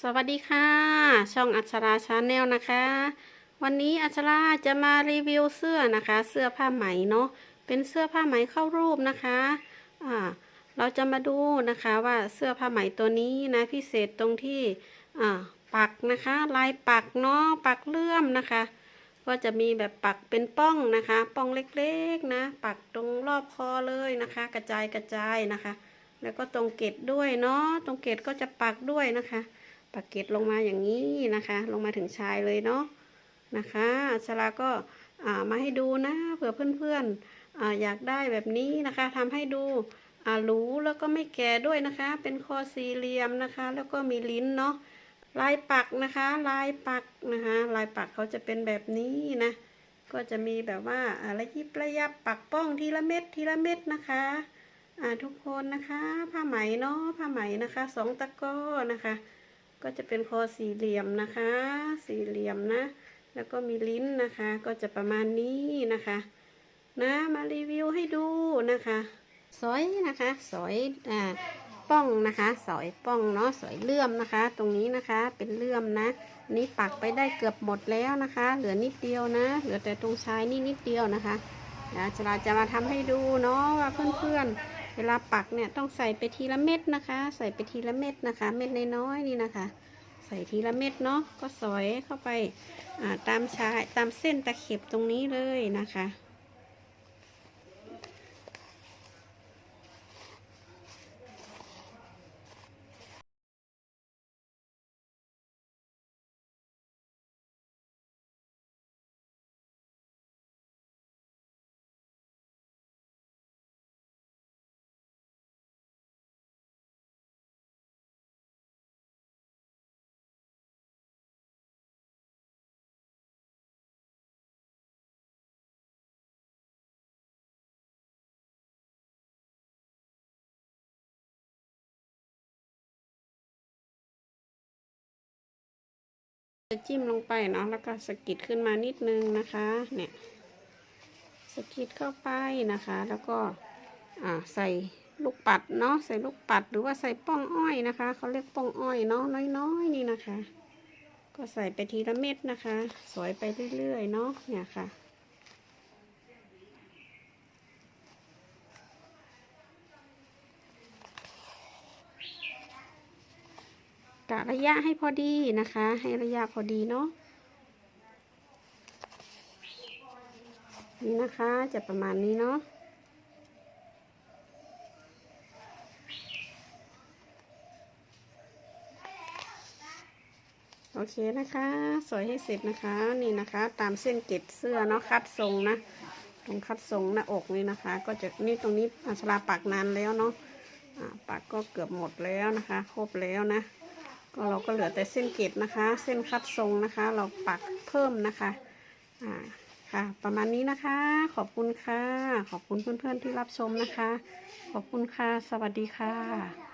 สวัสดีค่ะ ช่องอัชราชาแนลนะคะ วันนี้อัชราจะมารีวิวเสื้อนะคะ เสื้อผ้าไหมเนาะเป็นเสื้อผ้าไหมเข้ารูปนะคะอ่าเราจะมาดูนะคะว่าเสื้อผ้าไหมตัวนี้นะพิเศษตรงที่อ่าปักนะคะ ลายปักเนาะปักเลื่อมนะคะ ก็จะมีแบบปักเป็นป้องนะคะ ป้องเล็กๆนะ ปักตรงรอบคอเลยนะคะ กระจายกระจายนะคะ แล้วก็ตรงเกล็ดด้วยเนาะตรงเกล็ดก็จะปักด้วยนะคะ ปักเกล็ดลงมาอย่างนี้นะคะ ลงมาถึงชายเลยเนาะนะคะอัชราก็ามาให้ดูนะเผื่อเพื่อนๆออยากได้แบบนี้นะคะทำให้ดูหรูแล้วก็ไม่แก่ด้วยนะคะ เป็นคอสี่เหลี่ยมนะคะ แล้วก็มีลิ้นเนาะลายปักนะคะ ลายปักนะคะ ลายปักเขาจะเป็นแบบนี้นะ ก็จะมีแบบว่าอะไรยิบระยับปักป้องทีละเม็ดทีละเม็ดนะคะอ่าทุกคนนะคะ ผ้าไหมเนาะผ้าไหมนะคะสองตะก้อนะคะ ก็จะเป็นคอสี่เหลี่ยมนะคะ สี่เหลี่ยมนะ แล้วก็มีลิ้นนะคะ ก็จะประมาณนี้นะคะ นะมารีวิวให้ดูนะคะสอยนะคะสอยอ่าป้องนะคะสอยป้องเนาะสอยเลื่อมนะคะ ตรงนี้นะคะเป็นเลื่อมนะ นี้ปักไปได้เกือบหมดแล้วนะคะ เหลือนิดเดียวนะ เหลือแต่ตรงชายนี่นิดเดียวนะคะเดี๋ยวจะเราจะมาทำให้ดูเนาะว่าเพื่อนๆ เวลาปักเนี่ยต้องใส่ไปทีละเม็ดนะคะ ใส่ไปทีละเม็ดนะคะ เม็ดน้อยๆนี่นะคะ ใส่ทีละเม็ดเนาะก็สอยเข้าไปตามชายตามเส้นตะเข็บตรงนี้เลยนะคะ จะจิ้มลงไปเนาะแล้วก็สะกิดขึ้นมานิดนึงนะคะ เนี่ยสะกิดเข้าไปนะคะ แล้วก็ใส่ลูกปัดเนาะใส่ลูกปัดหรือว่าใส่ป้องอ้อยนะคะเขาเรียกป้องอ้อยเนาะน้อยๆนี่นะคะ ก็ใส่ไปทีละเม็ดนะคะ สวยไปเรื่อยๆเนาะเนี่ยค่ะ กะระยะให้พอดีนะคะ ให้ระยะพอดีเนาะนี่นะคะจะประมาณนี้เนาะโอเคนะคะ สวยให้เสร็จนะคะนี่นะคะ ตามเส้นเกล็ดเสื้อเนาะคัดทรงนะ ตรงคัดทรงหน้าอกนี่นะคะ ก็จะนี่ตรงนี้อัชราปักนานแล้วเนาะอ่าปักก็เกือบหมดแล้วนะคะ ครบแล้วนะ ก็เราก็เหลือแต่เส้นเกล็ดนะคะ เส้นคัดทรงนะคะ เราปักเพิ่มนะคะอ่าค่ะประมาณนี้นะคะ ขอบคุณค่ะ ขอบคุณเพื่อนๆที่รับชมนะคะ ขอบคุณค่ะ สวัสดีค่ะ